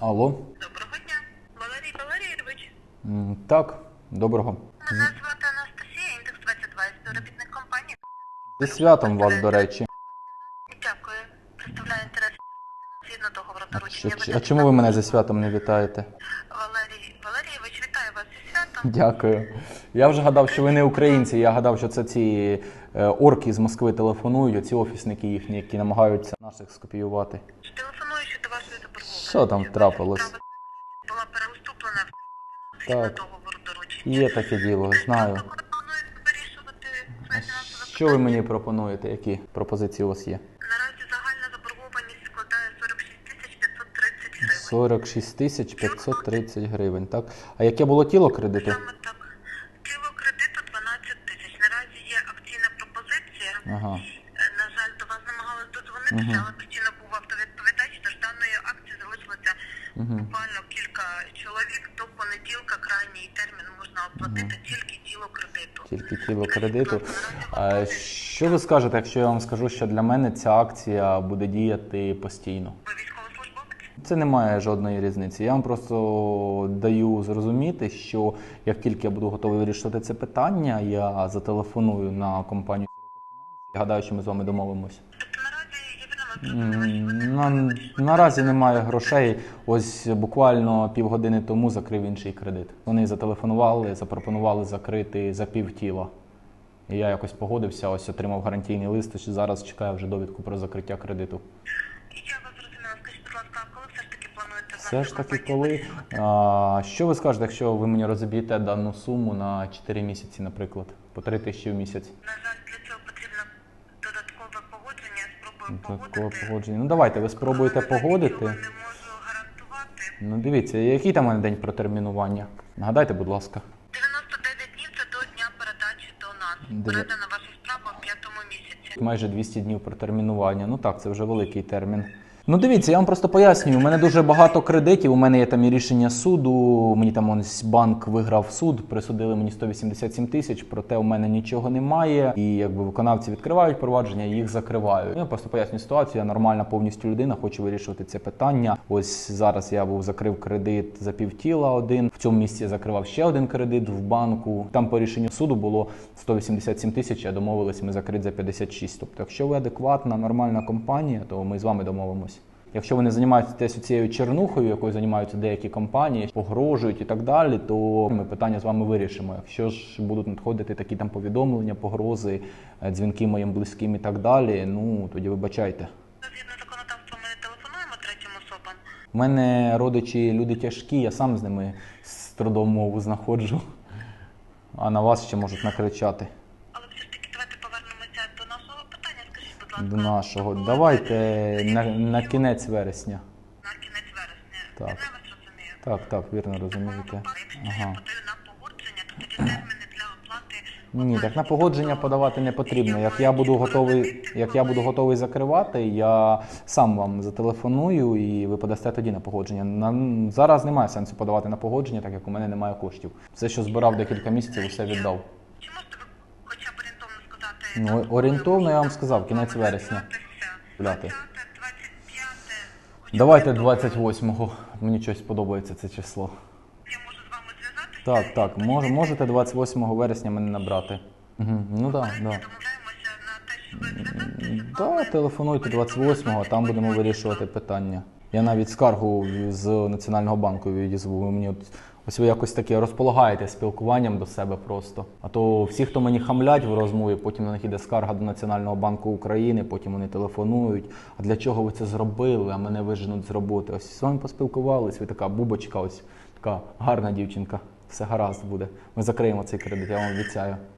Алло. Доброго дня, Валерій Валерійович. М, Так, доброго. Мене звати Анастасія, індекс 22, я співробітник компанії. Зі святом вас, до речі. Дякую. Представляю інтерес згідно договору доручення. чи- А чому ви мене зі святом не вітаєте? Валерій Валерійович, вітаю вас зі святом. Дякую. Я вже гадав, що ви не українці. Я гадав, що це ці е, орки з Москви телефонують, оці офісники їхні, які намагаються наших скопіювати. Заборгованості. Що там трапилось? Була переуступлена Так. договору доручення. Є таке діло, знаю. Своє фінансове Що ви мені пропонуєте? Які пропозиції у вас є? Наразі загальна заборгованість складає 46 тисяч 530 гривень. 46 тисяч 530 гривень, так? А яке було тіло кредиту? Саме так. Тіло кредиту 12 тисяч. Наразі є акційна пропозиція. Ага. Е, На жаль, до вас намагалась дозвонитися, але буквально кілька чоловік. До понеділка крайній термін можна оплатити тільки тіло кредиту. Тільки тіло кредиту. А що ви скажете, якщо я вам скажу, що для мене ця акція буде діяти постійно? Ви? Це не має жодної різниці. Я вам просто даю зрозуміти, що як тільки я буду готовий вирішувати це питання, я зателефоную на компанію. Я гадаю, що ми з вами домовимося. Тобто наразі я вірно вас М, розумію, На, наразі немає грошей. Ось буквально півгодини тому закрив інший кредит. Вони зателефонували, запропонували закрити за пів тіла. І я якось погодився, ось отримав гарантійний лист, і зараз чекаю вже довідку про закриття кредиту. Я вас зрозуміла. Скажіть, будь ласка, коли все ж таки плануєте Все ж таки, коли. А, що ви скажете, якщо ви мені розіб'єте дану суму на 4 місяці, наприклад, по 3 тисячі в місяць? На жаль, для цього потрібно додаткове Такого погодити. погодження. Ну давайте, ви спробуєте погодити. Ну дивіться, який там у мене день протермінування? Нагадайте, будь ласка. 99 днів це до дня передачі до нас. Дев'я- Передана ваша справа в п'ятому місяці. Майже 200 днів протермінування. Ну так, це вже великий термін. Ну дивіться, я вам просто пояснюю. У мене дуже багато кредитів. У мене є там і рішення суду. Мені там ось банк виграв суд, присудили мені 187 тисяч, проте у мене нічого немає. І якби виконавці відкривають провадження, їх закривають. Я просто пояснюю ситуацію. Я нормальна повністю людина, хочу вирішувати це питання. Ось зараз я був закрив кредит за півтіла один. В цьому місці я закривав ще один кредит в банку. Там по рішенню суду було 187 тисяч. а домовились ми закрити за 56. Тобто, якщо ви адекватна, нормальна компанія, то ми з вами домовимося. Якщо ви не займаєтесь цією чернухою, якою займаються деякі компанії, погрожують і так далі, то ми питання з вами вирішимо. Якщо ж будуть надходити такі там повідомлення, погрози, е, дзвінки моїм близьким і так далі, ну тоді вибачайте. Згідно законодавства ми телефонуємо третім особам. У мене родичі люди тяжкі, я сам з ними з трудом мову знаходжу, а на вас ще можуть накричати. Але все ж таки давайте повернемося до нашого питання. Скажіть, будь ласка. До нашого. коли Давайте ви- на, на кінець вересня. На кінець вересня. Так. Я вас розумію. Так, так, вірно В такому розумієте. випадку, Якщо я Ага. подаю на погодження, то тоді терміни для оплати Ні, так на погодження подавати не потрібно. Як я буду готовий, як я буду готовий закривати, я сам вам зателефоную і ви подасте тоді на погодження. На зараз немає сенсу подавати на погодження, так як у мене немає коштів. Все, що збирав декілька місяців, усе віддав. Чи можете ви Ну, орієнтовно я вам сказав, кінець вересня. Гуляти. 20, 25, хоча б Давайте орієнтовно. 28-го. Мені щось подобається це число. Я можу з вами зв'язатися? Так, так, мож, можете 28 вересня мене набрати. Угу. Ну так, да, з да. Да, телефонуйте 28-го, там будемо вирішувати питання. Я навіть скаргу з Національного банку відізву. Ви Мені от, ось ви якось таке розполагаєте спілкуванням до себе просто. А то всі, хто мені хамлять в розмові, потім на них іде скарга до Національного банку України, потім вони телефонують. А для чого ви це зробили? А мене виженуть з роботи. Ось з вами поспілкувались, ви така бубочка, ось така гарна дівчинка. Все гаразд буде. Ми закриємо цей кредит, я вам обіцяю.